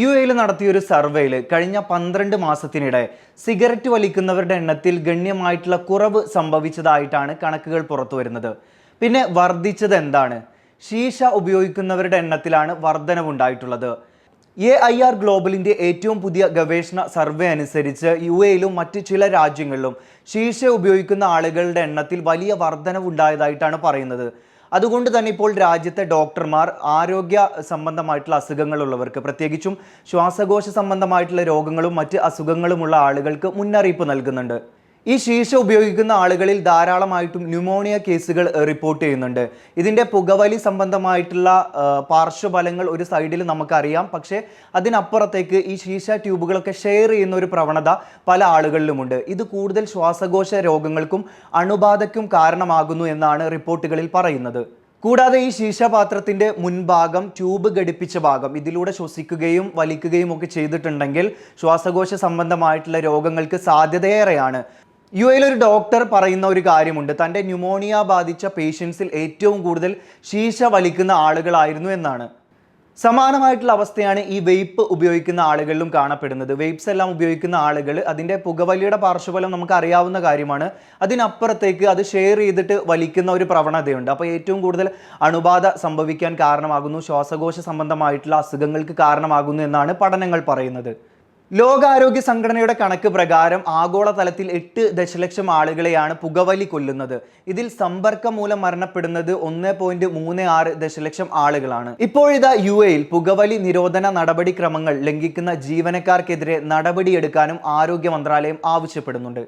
U എയിൽ നടത്തിയൊരു സർവേയിൽ കഴിഞ്ഞ പന്ത്രണ്ട് മാസത്തിനിടെ സിഗരറ്റ് വലിക്കുന്നവരുടെ എണ്ണത്തിൽ ഗണ്യമായിട്ടുള്ള കുറവ് സംഭവിച്ചതായിട്ടാണ് കണക്കുകൾ പുറത്തു വരുന്നത് പിന്നെ വർദ്ധിച്ചത് എന്താണ് ശീശ ഉപയോഗിക്കുന്നവരുടെ എണ്ണത്തിലാണ് വർധനവുണ്ടായിട്ടുള്ളത്. എ ഐ ആർ ഗ്ലോബലിന്റെ ഏറ്റവും പുതിയ ഗവേഷണ സർവേ അനുസരിച്ച് യു എയിലും മറ്റ് ചില രാജ്യങ്ങളിലും ശീശ ഉപയോഗിക്കുന്ന ആളുകളുടെ എണ്ണത്തിൽ വലിയ വർധനവുണ്ടായതായിട്ടാണ് പറയുന്നത്. അതുകൊണ്ട് തന്നെ ഇപ്പോൾ രാജ്യത്തെ ഡോക്ടർമാർ ആരോഗ്യ സംബന്ധമായിട്ടുള്ള അസുഖങ്ങളുള്ളവർക്ക് പ്രത്യേകിച്ചും ശ്വാസകോശ സംബന്ധമായിട്ടുള്ള രോഗങ്ങളും മറ്റ് അസുഖങ്ങളുമുള്ള ആളുകൾക്ക് മുന്നറിയിപ്പ് നൽകുന്നുണ്ട്. ഈ ശീശ ഉപയോഗിക്കുന്ന ആളുകളിൽ ധാരാളമായിട്ടും ന്യൂമോണിയ കേസുകൾ റിപ്പോർട്ട് ചെയ്യുന്നുണ്ട്. ഇതിന്റെ പുകവലി സംബന്ധമായിട്ടുള്ള പാർശ്വഫലങ്ങൾ ഒരു സൈഡിൽ നമുക്കറിയാം. പക്ഷേ അതിനപ്പുറത്തേക്ക് ഈ ശീശ ട്യൂബുകളൊക്കെ ഷെയർ ചെയ്യുന്ന ഒരു പ്രവണത പല ആളുകളിലുമുണ്ട്. ഇത് കൂടുതൽ ശ്വാസകോശ രോഗങ്ങൾക്കും അണുബാധയ്ക്കും കാരണമാകുന്നു എന്നാണ് റിപ്പോർട്ടുകളിൽ പറയുന്നത്. കൂടാതെ ഈ ശീശപാത്രത്തിന്റെ മുൻഭാഗം ട്യൂബ് ഘടിപ്പിച്ച ഭാഗം ഇതിലൂടെ ശ്വസിക്കുകയും വലിക്കുകയും ഒക്കെ ചെയ്തിട്ടുണ്ടെങ്കിൽ ശ്വാസകോശ സംബന്ധമായിട്ടുള്ള രോഗങ്ങൾക്ക് സാധ്യതയേറെയാണ്. യു എയിൽ ഒരു ഡോക്ടർ പറയുന്ന ഒരു കാര്യമുണ്ട്. തന്റെ ന്യൂമോണിയ ബാധിച്ച പേഷ്യൻസിൽ ഏറ്റവും കൂടുതൽ ശീശ വലിക്കുന്ന ആളുകളായിരുന്നു എന്നാണ്. സമാനമായിട്ടുള്ള അവസ്ഥയാണ് ഈ വെയ്പ്പ് ഉപയോഗിക്കുന്ന ആളുകളിലും കാണപ്പെടുന്നത്. വെയ്പ്സ് എല്ലാം ഉപയോഗിക്കുന്ന ആളുകൾ അതിന്റെ പുകവലിയുടെ പാർശ്വഫലം നമുക്ക് അറിയാവുന്ന കാര്യമാണ്. അതിനപ്പുറത്തേക്ക് അത് ഷെയർ ചെയ്തിട്ട് വലിക്കുന്ന ഒരു പ്രവണതയുണ്ട്. അപ്പോൾ ഏറ്റവും കൂടുതൽ അണുബാധ സംഭവിക്കാൻ കാരണമാകുന്നു. ശ്വാസകോശ സംബന്ധമായിട്ടുള്ള അസുഖങ്ങൾക്ക് കാരണമാകുന്നു എന്നാണ് പഠനങ്ങൾ പറയുന്നത്. ലോകാരോഗ്യ സംഘടനയുടെ കണക്ക് പ്രകാരം ആഗോളതലത്തിൽ എട്ട് ദശലക്ഷം ആളുകളെയാണ് പുകവലി കൊല്ലുന്നത്. ഇതിൽ സമ്പർക്കം മൂലം മരണപ്പെടുന്നത് ഒന്ന് പോയിന്റ് മൂന്ന് ആറ് ദശലക്ഷം ആളുകളാണ്. ഇപ്പോഴിതാ യു എയിൽ പുകവലി നിരോധന നടപടിക്രമങ്ങൾ ലംഘിക്കുന്ന ജീവനക്കാർക്കെതിരെ നടപടിയെടുക്കാനും ആരോഗ്യ മന്ത്രാലയം ആവശ്യപ്പെടുന്നുണ്ട്.